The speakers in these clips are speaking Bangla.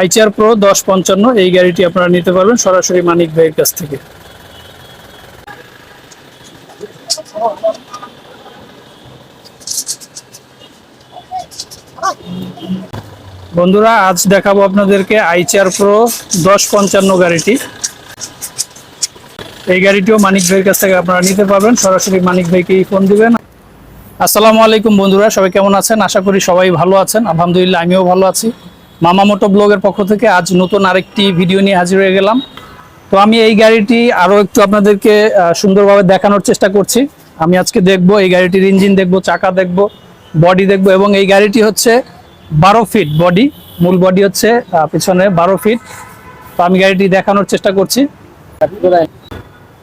আইচার প্রো দশ পঞ্চান্ন, এই গাড়িটি আপনারা নিতে পারবেন সরাসরি মানিক ভাইয়ের কাছ থেকে। বন্ধুরা, আজ দেখাবো আপনাদেরকে আইচার প্রো দশ পঞ্চান্ন গাড়িটি। এই গাড়িটিও মানিক ভাইয়ের কাছ থেকে আপনারা নিতে পারবেন, সরাসরি মানিক ভাইকেই ফোন দিবেন। আসসালামু আলাইকুম বন্ধুরা, সবাই কেমন আছেন? আশা করি সবাই ভালো আছেন। আলহামদুলিল্লাহ, আমিও ভালো আছি। মামা মোটো ব্লগের পক্ষ থেকে আজ নতুন আরেকটি ভিডিও নিয়ে হাজির হয়ে গেলাম। তো আমি এই গাড়িটি আরও একটু আপনাদেরকে সুন্দরভাবে দেখানোর চেষ্টা করছি। আমি আজকে দেখব, এই গাড়িটির ইঞ্জিন দেখব, চাকা দেখব বডি দেখব এবং এই গাড়িটি হচ্ছে বারো ফিট বডি মূল বডি হচ্ছে পিছনে বারো ফিট তো আমি গাড়িটি দেখানোর চেষ্টা করছি।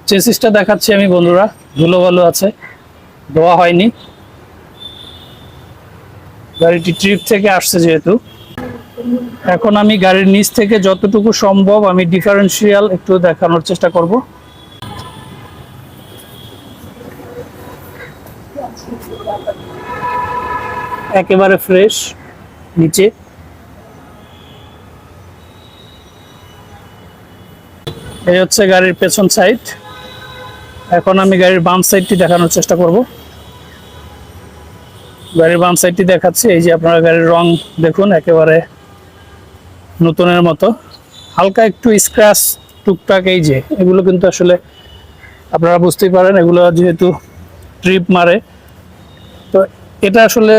চেসিসটা দেখাচ্ছি আমি বন্ধুরা, ধুলো ভালো আছে, ধোয়া হয়নি। গাড়িটি ট্রিপ থেকে আসছে যেহেতু। এখন আমি গাড়ির নিচ থেকে যতটুকু সম্ভব আমি ডিফারেন্সিয়াল একটু দেখানোর চেষ্টা করব। একেবারে ফ্রেশ নিচে। এই হচ্ছে গাড়ির পেছন সাইড এখন আমি গাড়ির বাম সাইডটি দেখানোর চেষ্টা করব। গাড়ির বাম সাইডটি দেখাচ্ছি, এই যে আপনারা গাড়ির রং দেখুন, একেবারে নতুনের মতো। হালকা একটু স্ক্র্যাচ টুকটাক এই যে, এগুলো কিন্তু আসলে আপনারা বুঝতেই পারেন, এগুলো যেহেতু ট্রিপ মারে। তো এটা আসলে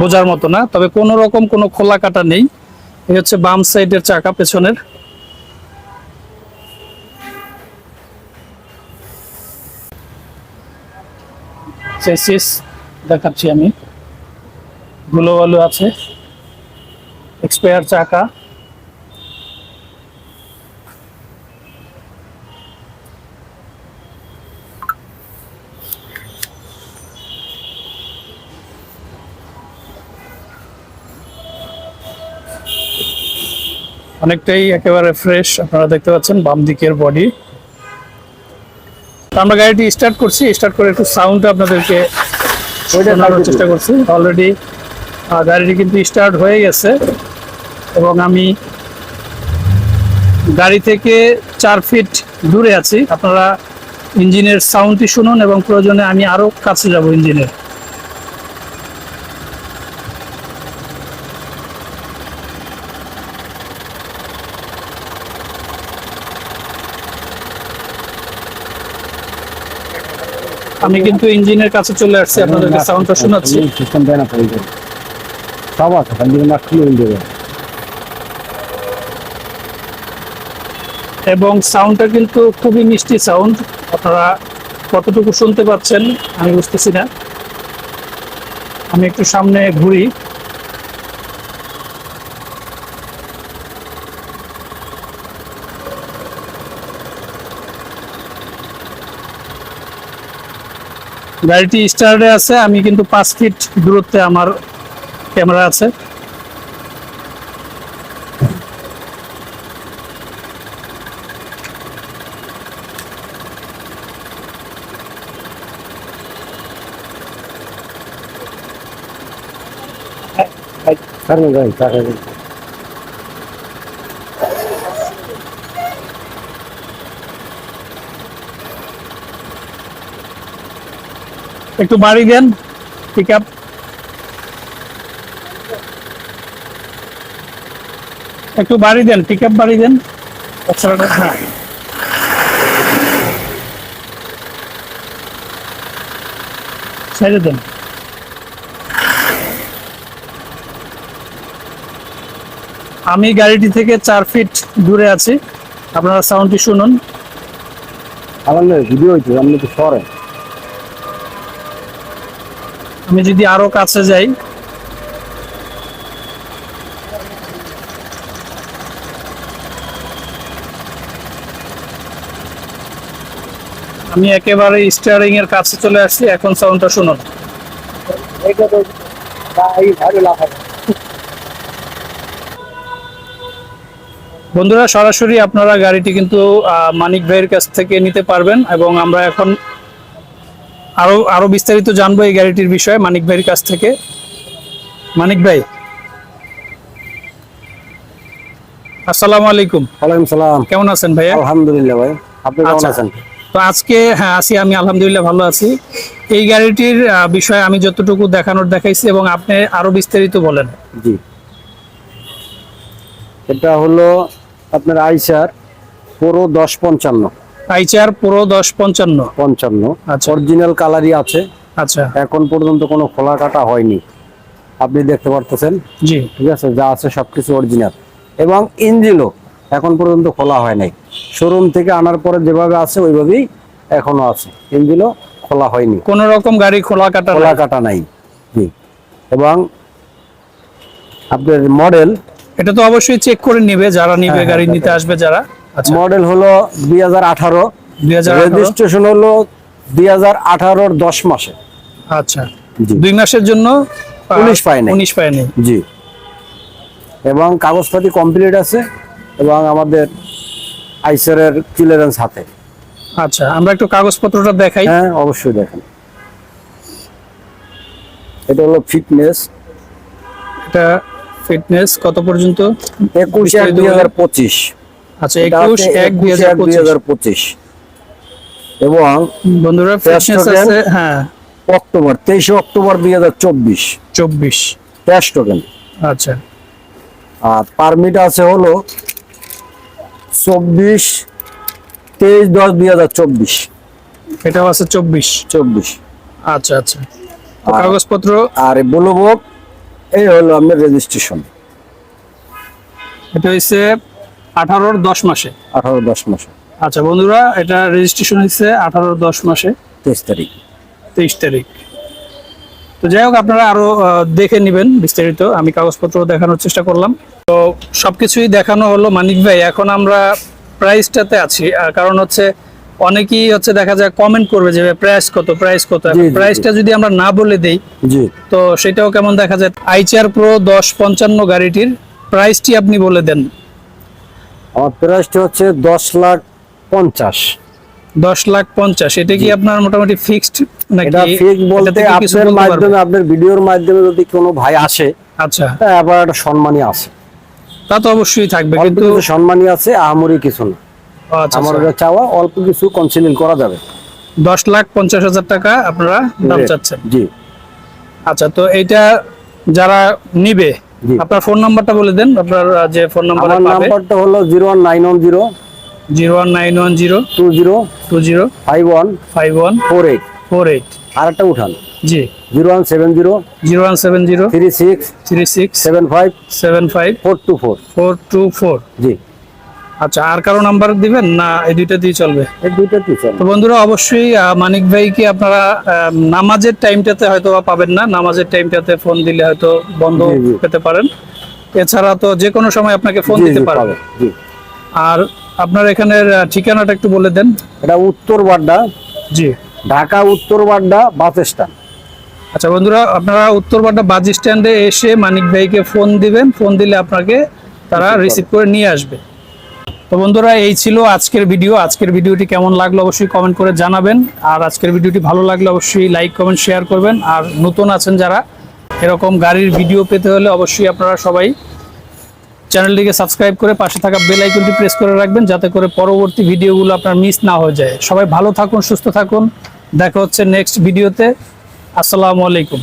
বোঝার মতো না, তবে কোনো রকম কোনো খোলা কাটা নেই। এই হচ্ছে বাম সাইডের চাকা পেছনের। দেখাচ্ছি আমি। বালু আছে। এক্সপায়ার চাকা। অনেকটাই একেবারে ফ্রেশ আপনারা দেখতে পাচ্ছেন বাম দিকের বডি আমরা গাড়িটি স্টার্ট করছি স্টার্ট করে একটু সাউন্ড আপনাদেরকে শোনানোর চেষ্টা করছি। অলরেডি গাড়িটি কিন্তু স্টার্ট হয়ে গেছে এবং আমি গাড়ি থেকে চার ফিট দূরে আছি। আপনারা ইঞ্জিনের সাউন্ডটি শুনুন এবং প্রয়োজনে আমি আরও কাছে যাব ইঞ্জিনের। আমি কিন্তু ইঞ্জিনের কাছে চলে আসছি আপনাদেরকে সাউন্ডটা শোনাচ্ছি। সিস্টেম দেনা পড়ে ওইটা। সব আছে সঞ্জীব না খুলে দেবে। এবং সাউন্ডটা কিন্তু খুবই মিষ্টি সাউন্ড আপনারা কতটুকু শুনতে পাচ্ছেন আমি বুঝতেছি না। আমি একটু সামনে ঘুরি। গাড়িটি স্টার্টে আছে আমি কিন্তু পাঁচ ফিট দূরত্বে আমার ক্যামেরা আছে। স্যার না যাই স্যার একটু বাড়ি দেন পিক আপ একটু বাড়ি দেন পিক আপ বাড়ি দেন। ছেড়ে দেন। আমি গাড়িটি থেকে চার ফিট দূরে আছি। আপনারা সাউন্ডটি শুনুন। আমার ভিডিও হয়েছে, আপনি তো সরে আমি যদি আরও কাছে যাই, আমি একেবারে স্টিয়ারিং এর কাছে চলে আসছি, এখন সাউন্ডটা শুনুন। বন্ধুরা, সরাসরি আপনারা গাড়িটি কিন্তু মানিক ভাইয়ের কাছ থেকে নিতে পারবেন এবং আমরা এখন আরও আরও বিস্তারিত জানব এই গাড়িটির বিষয়ে মানিক ভাইয়ের কাছ থেকে। মানিক ভাই। আসসালামু আলাইকুম। ওয়ালাইকুম সালাম। কেমন আছেন ভাইয়া? আলহামদুলিল্লাহ ভাই। আপনি কেমন আচ্ছা। আছেন? তো আজকে হ্যাঁ আছি আমি আলহামদুলিল্লাহ ভালো আছি। এই গাড়িটির বিষয়ে আমি যতটুকু দেখানোর দেখাইছি এবং আপনি আরও বিস্তারিত বলেন। জি। এটা হলো আপনার আইসার পুরো দশ পঞ্চান্ন। আইচার পুরো দশ পঞ্চান্ন? পঞ্চান্ন। আচ্ছা। অরিজিনাল কালারই আছে। আচ্ছা। এখন পর্যন্ত কোনো খোলা কাটা হয়নি। আপনি দেখতে পারতেছেন? জি। ঠিক আছে যা আছে সবকিছু অরিজিনাল এবং ইঞ্জিনও এখন পর্যন্ত খোলা হয় নাই। শোরুম থেকে আনার পরে যেভাবে আছে ওইভাবেই এখনও আছে। ইঞ্জিনও খোলা হয়নি। কোন রকম গাড়ি খোলা কাটা খোলা কাটা নাই। জি। এবং আপনার মডেল এটা তো অবশ্যই চেক করে নিবে যারা নিবে হ্যাঁ, গাড়ি হ্যাঁ, নিতে আসবে যারা। মডেল হলো দুই হাজার আঠারো। রেজিস্ট্রেশন হলো দুই হাজার আঠারোর দশ মাসে। আচ্ছা। দুই মাসের জন্য উনিশ পায় নাই। উনিশ পায় নাই। জি। এবং কাগজপাতি কমপ্লিট আছে এবং আমাদের আইসারের ক্লিয়ারেন্স হাতে। আচ্ছা আমরা একটু কাগজপত্রটা দেখাই। হ্যাঁ অবশ্যই দেখেন। এটা হলো ফিটনেস এটা ফিটনেস কত পর্যন্ত? একুশ এক দুই হাজার পঁচিশ। আচ্ছা একুশ এক দুই হাজার দুই হাজার পঁচিশ। এবং বন্ধুরা ফিটনেস আছে হ্যাঁ। অক্টোবর ক্যাশ টোকেন আচ্ছা। আর পারমিট আছে হলো এটাও আছে আচ্ছা আচ্ছা। কাগজপত্র? আর বলব এই হলো আপনার রেজিস্ট্রেশন এটা হচ্ছে আঠারোর দশ মাসে। আঠারো দশ মাসে। আচ্ছা বন্ধুরা এটা রেজিস্ট্রেশন হচ্ছে আঠারোর দশ মাসে। তেইশ তারিখ। তেইশ তারিখ। তো যাই হোক আপনারা আরও দেখে নেবেন বিস্তারিত। আমি কাগজপত্র দেখানোর চেষ্টা করলাম। তো সবকিছুই দেখানো হলো মানিক ভাই। এখন আমরা প্রাইসটাতে আছি। কারণ হচ্ছে অনেকেই হচ্ছে দেখা যায় কমেন্ট করবে যে প্রাইস কত? প্রাইস কত? প্রাইসটা যদি আমরা না বলে দেই তো সেটাও কেমন দেখা যায়? আইচার প্রো দশ পঞ্চান্ন গাড়িটির প্রাইসটি আপনি বলে দেন। আমার প্রাইসটা হচ্ছে দশ লাখ পঞ্চাশ। দশ লাখ পঞ্চাশ। এটা কি আপনার মোটামুটি ফিক্সড নাকি এটা ফিক বলতে আপনার মাধ্যমে আপনার ভিডিওর মাধ্যমে যদি কোনো ভাই আসে আচ্ছা। আবার একটা সম্মানই আছে। তা তো অবশ্যই থাকবে কিন্তু কিছু সম্মানই আছে আহামরি কিছু না। আচ্ছা আমার আচ্ছা। চাওয়া অল্প কিছু কনসিলিং করা যাবে। দশ লাখ পঞ্চাশ হাজার টাকা আপনারা দাম চাচ্ছেন? জি। আচ্ছা তো এইটা যারা নিবে। আপনার ফোন নাম্বারটা বলে দেন আপনার যে ফোন নাম্বার আমার নাম্বারটা হলো zero one nine one zero zero one nine one zero two zero two zero five one five one four eight four eight আরেকটা উঠান। জি। Zero one seven zero zero one seven zero three six three six seven five seven five four two four four two four জি। আচ্ছা আর কারও নাম্বার দিবেন না এই দুইটা দিয়ে চলবে? এই দুইটা টিচার তো বন্ধুরা অবশ্যই মানিক ভাইকে আপনারা নামাজের টাইমটাতে হয়তো পাবেন না? নামাজের টাইমটাতে ফোন দিলে হয়তো বন্ধ। পেতে পারেন। এছাড়া তো যে কোনো সময় আপনাকে ফোন দিতে পারবে। জি। আর আপনার এখানের ঠিকানাটা একটু বলে দেন। এটা উত্তর বাড্ডা জি। ঢাকা উত্তর বাড্ডা বাস স্ট্যান্ড। আচ্ছা বন্ধুরা আপনারা উত্তরপাড়া বাস স্ট্যান্ডে এসে মানিক ভাইকে ফোন দিবেন। ফোন দিলে আপনাকে তারা রিসিভ করে নিয়ে আসবে। তো বন্ধুরা, এই ছিল আজকের ভিডিও। আজকের ভিডিওটি কেমন লাগল অবশ্যই কমেন্ট করে জানাবেন। আর আজকের ভিডিওটি ভালো লাগলে অবশ্যই লাইক কমেন্ট শেয়ার করবেন। আর নতুন আছেন যারা, এরকম গাড়ির ভিডিও পেতে হলে অবশ্যই আপনারা সবাই চ্যানেলটিকে সাবস্ক্রাইব করে পাশে থাকা বেল আইকনটি প্রেস করে রাখবেন, যাতে করে পরবর্তী ভিডিওগুলো আপনার মিস না হয়ে যায়। সবাই ভালো থাকুন, সুস্থ থাকুন। দেখা হচ্ছে নেক্সট ভিডিওতে আসসালামু আলাইকুম।